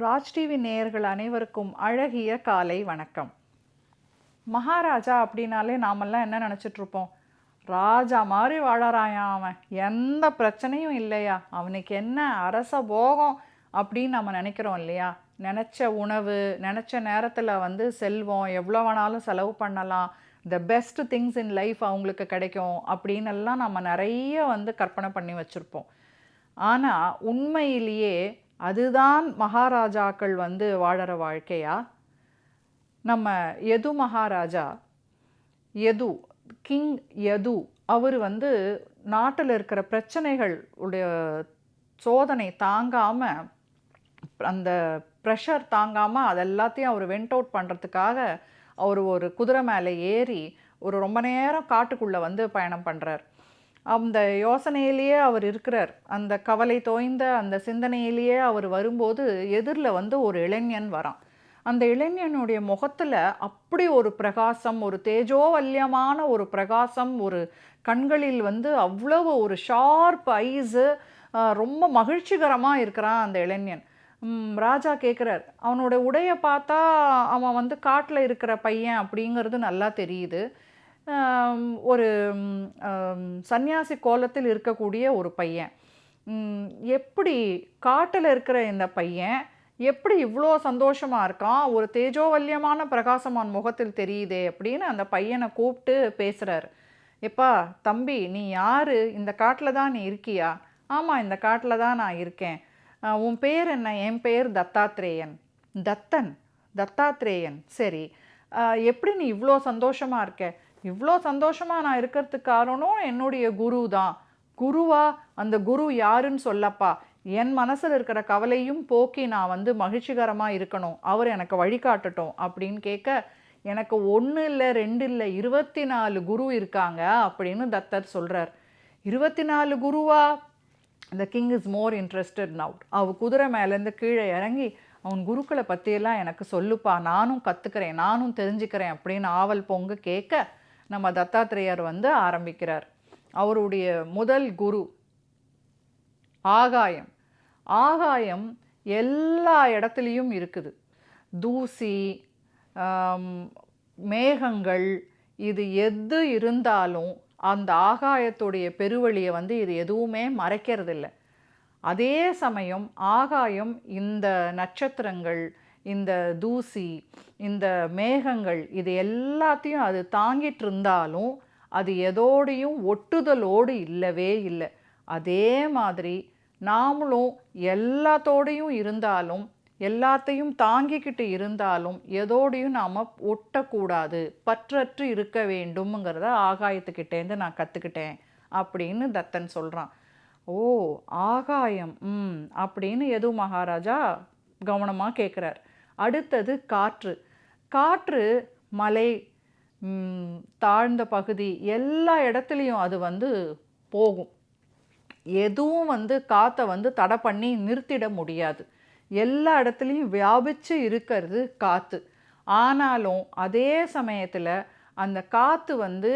Raj TV நேயர்கள் அனைவருக்கும் அழகிய காலை வணக்கம். மகாராஜா அப்படின்னாலே நாமெல்லாம் என்ன நினச்சிட்ருப்போம்? ராஜா மாதிரி வாழறாயான் அவன். எந்த பிரச்சனையும் இல்லையா? அவனுக்கு என்ன அரச போகம் அப்படின்னு நம்ம நினைக்கிறோம் இல்லையா? நினச்ச உணவு நினச்ச நேரத்தில் வந்து செல்வம் எவ்வளோ வேணாலும் செலவு பண்ணலாம். The best things in life அவங்களுக்கு கிடைக்கும் அப்படின்னு எல்லாம் நம்ம நிறைய வந்து கற்பனை பண்ணி வச்சுருப்போம். ஆனால் உண்மையிலேயே அதுதான் மகாராஜாக்கள் வந்து வாழற வாழ்க்கையா? நம்ம யது மகாராஜா யது கிங் யது அவர் வந்து நாட்டில் இருக்கிற பிரச்சனைகள் உடைய சோதனை தாங்காமல் அந்த ப்ரெஷர் தாங்காமல் அது எல்லாத்தையும் அவர் வெண்ட் அவுட் பண்ணுறதுக்காக அவர் ஒரு குதிரை மேலே ஏறி ஒரு ரொம்ப நேரம் காட்டுக்குள்ளே வந்து பயணம் பண்ணுறார் அந்த யோசனையிலேயே அவர் இருக்கிறார். அந்த கவலை தோய்ந்த அந்த சிந்தனையிலேயே அவர் வரும்போது எதிரில் வந்து ஒரு இளைஞன் வரான். அந்த இளைஞனுடைய முகத்தில் அப்படி ஒரு பிரகாசம் ஒரு தேஜோவல்யமான ஒரு பிரகாசம் ஒரு கண்களில் வந்து அவ்வளவு ஒரு ஷார்ப் ஐஸு ரொம்ப மகிழ்ச்சிகரமாக இருக்கிறான் அந்த இளைஞன். ராஜா கேட்குறார் அவனோட உடையை பார்த்தா அவன் வந்து காட்டில் இருக்கிற பையன் அப்படிங்கிறது நல்லா தெரியுது. ஒரு சன்னியாசி கோலத்தில் இருக்கக்கூடிய ஒரு பையன். எப்படி காட்டில் இருக்கிற இந்த பையன் எப்படி இவ்வளோ சந்தோஷமாக இருக்கான்? ஒரு தேஜோவல்யமான பிரகாசமான் முகத்தில் தெரியுதே அப்படின்னு அந்த பையனை கூப்பிட்டு பேசுகிறார் எப்பா தம்பி நீ யார்? இந்த காட்டில் தான் நீ இருக்கியா? ஆமாம் இந்த காட்டில் தான் நான் இருக்கேன். உன் பேர் என்ன? என் பேர் தத்தாத்ரேயன். தத்தன். தத்தாத்ரேயன். சரி. எப்படி நீ இவ்வளோ சந்தோஷமாக இருக்க? இவ்வளோ சந்தோஷமாக நான் இருக்கிறதுக்கு காரணம் என்னுடைய குரு தான் குருவா அந்த குரு யாருன்னு சொல்லப்பா. என் மனசில் இருக்கிற கவலையும் போக்கி நான் வந்து மகிழ்ச்சிகரமாக இருக்கணும். அவர் எனக்கு வழிகாட்டட்டும் அப்படின்னு கேட்க எனக்கு ஒன்று இல்லை ரெண்டு இல்லை இருபத்தி நாலு குரு இருக்காங்க அப்படின்னு தத்தர் சொல்கிறார் இருபத்தி நாலு குருவா? The king is more interested now அவ குதிரை மேலேருந்து கீழே இறங்கி அவன் குருக்களை பற்றியெல்லாம் எனக்கு சொல்லுப்பா. நானும் கற்றுக்கிறேன் நானும் தெரிஞ்சுக்கிறேன். அப்படின்னு ஆவல் பொங்க கேட்க நம்ம தத்தாத்திரேயர் வந்து ஆரம்பிக்கிறார். அவருடைய முதல் குரு ஆகாயம். ஆகாயம் எல்லா இடத்துலையும் இருக்குது. தூசி மேகங்கள் இது எது இருந்தாலும் அந்த ஆகாயத்துடைய பெருவழியை வந்து இது எதுவுமே மறைக்கிறதில்ல. அதே சமயம் ஆகாயம் இந்த நட்சத்திரங்கள் இந்த தூசி இந்த மேகங்கள் இது எல்லாத்தையும் அது தாங்கிட்டு இருந்தாலும் அது எதோடையும் ஒட்டுதலோடு இல்லவே இல்லை. அதே மாதிரி நாமளும் எல்லாத்தோடையும் இருந்தாலும் எல்லாத்தையும் தாங்கிக்கிட்டு இருந்தாலும் எதோடையும் நாம் ஒட்டக்கூடாது பற்றற்று இருக்க வேண்டும்ங்கிறத ஆகாயத்துக்கிட்டேருந்து நான் கற்றுக்கிட்டேன் அப்படின்னு தத்தன் சொல்கிறான் ஓ ஆகாயம் ம் அப்படின்னு எது மகாராஜா கவனமாக கேட்குறார் அடுத்தது காற்று. காற்று மலை தாழ்ந்த பகுதி எல்லா இடத்துலையும் அது வந்து போகும். எதுவும் வந்து காற்றை வந்து தடை பண்ணி நிறுத்திட முடியாது. எல்லா இடத்துலையும் வியாபித்து இருக்கிறது காற்று ஆனாலும் அதே சமயத்தில் அந்த காற்று வந்து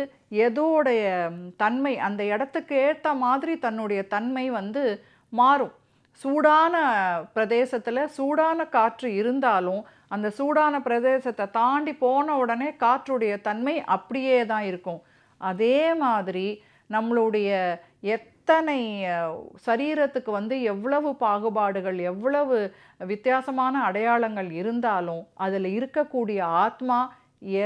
எதோடைய தன்மை அந்த இடத்துக்கு ஏற்ற மாதிரி தன்னுடைய தன்மை வந்து மாறும். சூடான பிரதேசத்தில் சூடான காற்று இருந்தாலும் அந்த சூடான பிரதேசத்தை தாண்டி போன உடனே காற்றுடைய தன்மை அப்படியே தான் இருக்கும். அதே மாதிரி நம்மளுடைய எத்தனை சரீரத்துக்கு வந்து எவ்வளவு பாகுபாடுகள் எவ்வளவு வித்தியாசமான அடையாளங்கள் இருந்தாலும் அதில் இருக்கக்கூடிய ஆத்மா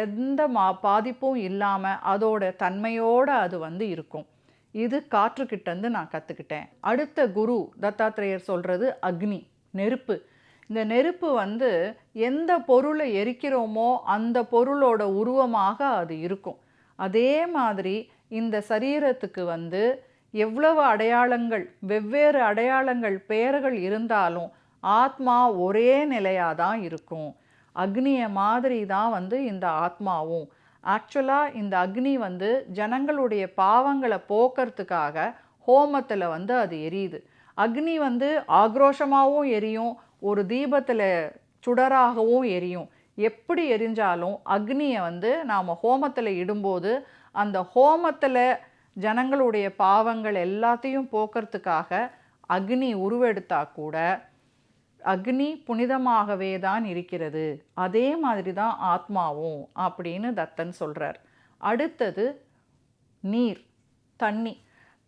எந்த மா பாதிப்பும் இல்லாமல் அதோட தன்மையோடு அது வந்து இருக்கும். இது காற்றுக்கிட்டேருந்து நான் கற்றுக்கிட்டேன் அடுத்த குரு தத்தாத்திரேயர் சொல்கிறது அக்னி நெருப்பு. இந்த நெருப்பு வந்து எந்த பொருளை எரிக்கிறோமோ அந்த பொருளோட உருவமாக அது இருக்கும். அதே மாதிரி இந்த சரீரத்துக்கு வந்து எவ்வளவு அடையாளங்கள் வெவ்வேறு அடையாளங்கள் பெயர்கள் இருந்தாலும் ஆத்மா ஒரே நிலையாக தான் இருக்கும். அக்னியை மாதிரி தான் வந்து இந்த ஆத்மாவும். ஆக்சுவலாக இந்த அக்னி வந்து ஜனங்களுடைய பாவங்களை போக்கிறதுக்காக ஹோமத்தில் வந்து அது எரியுது. அக்னி வந்து ஆக்ரோஷமாகவும் எரியும் ஒரு தீபத்தில் சுடராகவும் எரியும். எப்படி எரிஞ்சாலும் அக்னியை வந்து நாம் ஹோமத்தில் இடும்போது அந்த ஹோமத்தில் ஜனங்களுடைய பாவங்கள் எல்லாத்தையும் போக்கிறதுக்காக அக்னி உருவெடுத்தா கூட அக்னி புனிதமாகவே தான் இருக்கிறது. அதே மாதிரி தான் ஆத்மாவும் அப்படின்னு தத்தன் சொல்கிறார் அடுத்தது நீர் தண்ணி.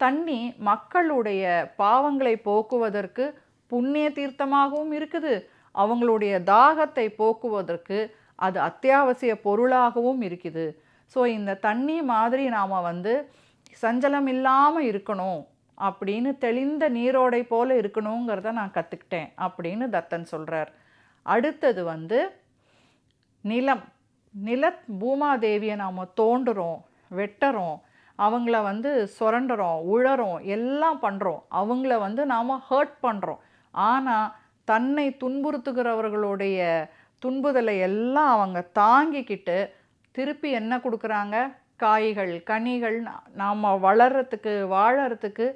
தண்ணி மக்களுடைய பாவங்களை போக்குவதற்கு புண்ணிய தீர்த்தமாகவும் இருக்குது. அவங்களுடைய தாகத்தை போக்குவதற்கு அது அத்தியாவசிய பொருளாகவும் இருக்குது. ஸோ இந்த தண்ணி மாதிரி நாம் வந்து சஞ்சலம் இல்லாமல் இருக்கணும். அப்படின்னு தெளிந்த நீரோடை போல இருக்கணுங்கிறத நான் கற்றுக்கிட்டேன் அப்படின்னு தத்தன் சொல்கிறார் அடுத்தது வந்து நிலம். நில பூமாதேவியை நாம் தோண்டுறோம் வெட்டுறோம் அவங்கள வந்து சுரண்டுறோம் உழறோம் எல்லாம் பண்ணுறோம் அவங்கள வந்து நாம் ஹர்ட் பண்ணுறோம் ஆனால் தன்னை துன்புறுத்துகிறவர்களுடைய துன்புதலை எல்லாம் அவங்க தாங்கிக்கிட்டு திருப்பி என்ன கொடுக்குறாங்க? காய்கள் கனிகள் நாம் வளர்கிறதுக்கு வாழறதுக்கு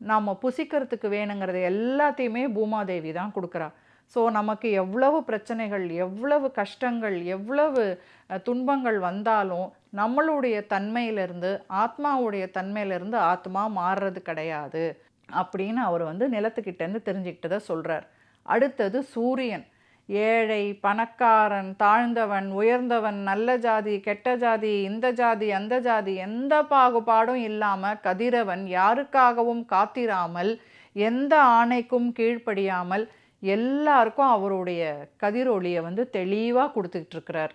நாம் புசிக்கிறதுக்கு வேணுங்கிறது எல்லாத்தையுமே பூமாதேவி தான் கொடுக்குறா. ஸோ நமக்கு எவ்வளவு பிரச்சனைகள் எவ்வளவு கஷ்டங்கள் எவ்வளவு துன்பங்கள் வந்தாலும் நம்மளுடைய தன்மையிலிருந்து ஆத்மாவுடைய தன்மையிலிருந்து ஆத்மா மாறுறது கிடையாது. அப்படின்னு அவர் வந்து நிலத்துக்கிட்டேருந்து தெரிஞ்சுக்கிட்டதை சொல்கிறார் அடுத்தது சூரியன். ஏழை பணக்காரன் தாழ்ந்தவன் உயர்ந்தவன் நல்ல ஜாதி கெட்ட ஜாதி இந்த ஜாதி அந்த ஜாதி எந்த பாகுபாடும் இல்லாமல் கதிரவன் யாருக்காகவும் காத்திராமல் எந்த ஆணைக்கும் கீழ்ப்படியாமல் எல்லாருக்கும் அவருடைய கதிரொளியை வந்து தெளிவாக கொடுத்துக்கிட்டு இருக்கிறார்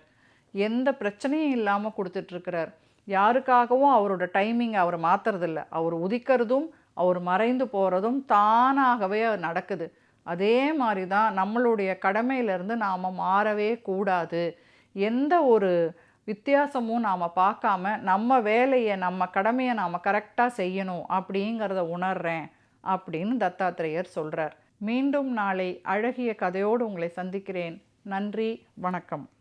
எந்த பிரச்சனையும் இல்லாமல் கொடுத்துட்ருக்கிறார் யாருக்காகவும் அவரோட டைமிங் அவர் மாற்றுறதில்ல அவர் உதிக்கிறதும் அவர் மறைந்து போகிறதும் தானாகவே நடக்குது. அதே மாதிரி தான் நம்மளுடைய கடமையிலேருந்து நாம் மாறவே கூடாது. எந்த ஒரு வித்தியாசமும் நாம் பார்க்காம நம்ம வேலையை நம்ம கடமையை நாம் கரெக்டாக செய்யணும் அப்படிங்கிறத உணர்றேன் அப்படின்னு தத்தாத்திரேயர் சொல்கிறார் மீண்டும் நாளை அழகிய கதையோடு உங்களை சந்திக்கிறேன். நன்றி வணக்கம்.